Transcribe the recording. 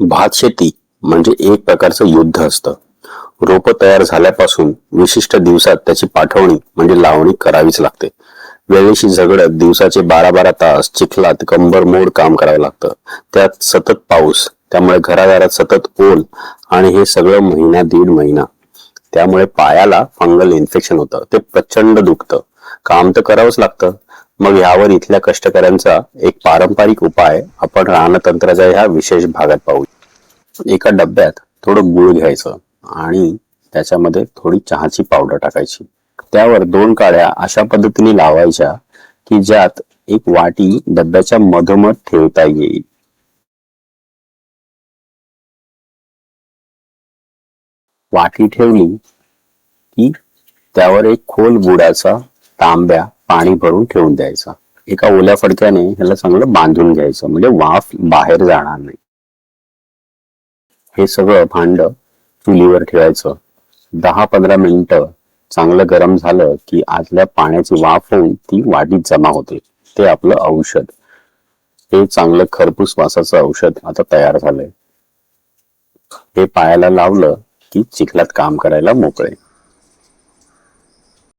भात शेती म्हणजे एक प्रकारचं युद्ध असतं. रोप तयार झाल्यापासून विशिष्ट दिवसात त्याची पाठवणी म्हणजे लावणी करावीच लागते. वेळेशी झगडत दिवसाचे बारा बारा तास चिखलात कंबर मोड काम करावं लागतं. त्यात सतत पाऊस त्यामुळे घरादारात सतत ओल आणि हे सगळं महिना दीड महिना. त्यामुळे पायाला फंगल इन्फेक्शन होतं. ते प्रचंड दुखतं. काम तर करावंच लागतं. मग यावर इथल्या कष्टकऱ्यांचा एक पारंपरिक उपाय आपण रानतंत्राच्या ह्या विशेष भागात पाहू. एका डब्यात थोडं गुळ घ्यायचं आणि त्याच्यामध्ये थोडी चहाची पावडर टाकायची. त्यावर दोन काड्या अशा पद्धतीने लावायच्या की ज्यात एक वाटी डब्याच्या मधोमध ठेवता येईल. वाटी ठेवली की त्यावर एक खोल बुडाचा तांब्या पाणी भरून ठेवून द्यायचं. एका ओल्या फडक्याने ह्याला चांगलं बांधून घ्यायचं. म्हणजे वाफ बाहेर जाणार नाही. हे सगळं भांड चुलीवर ठेवायचं. दहा पंधरा मिनिटं चांगलं गरम झालं की आतल्या पाण्याची वाफ होऊन ती वाटीत जमा होते. ते आपलं औषध. हे चांगलं खरपूस वासाचं औषध आता तयार झालंय. हे पायाला लावलं की चिखलात काम करायला मोकळे.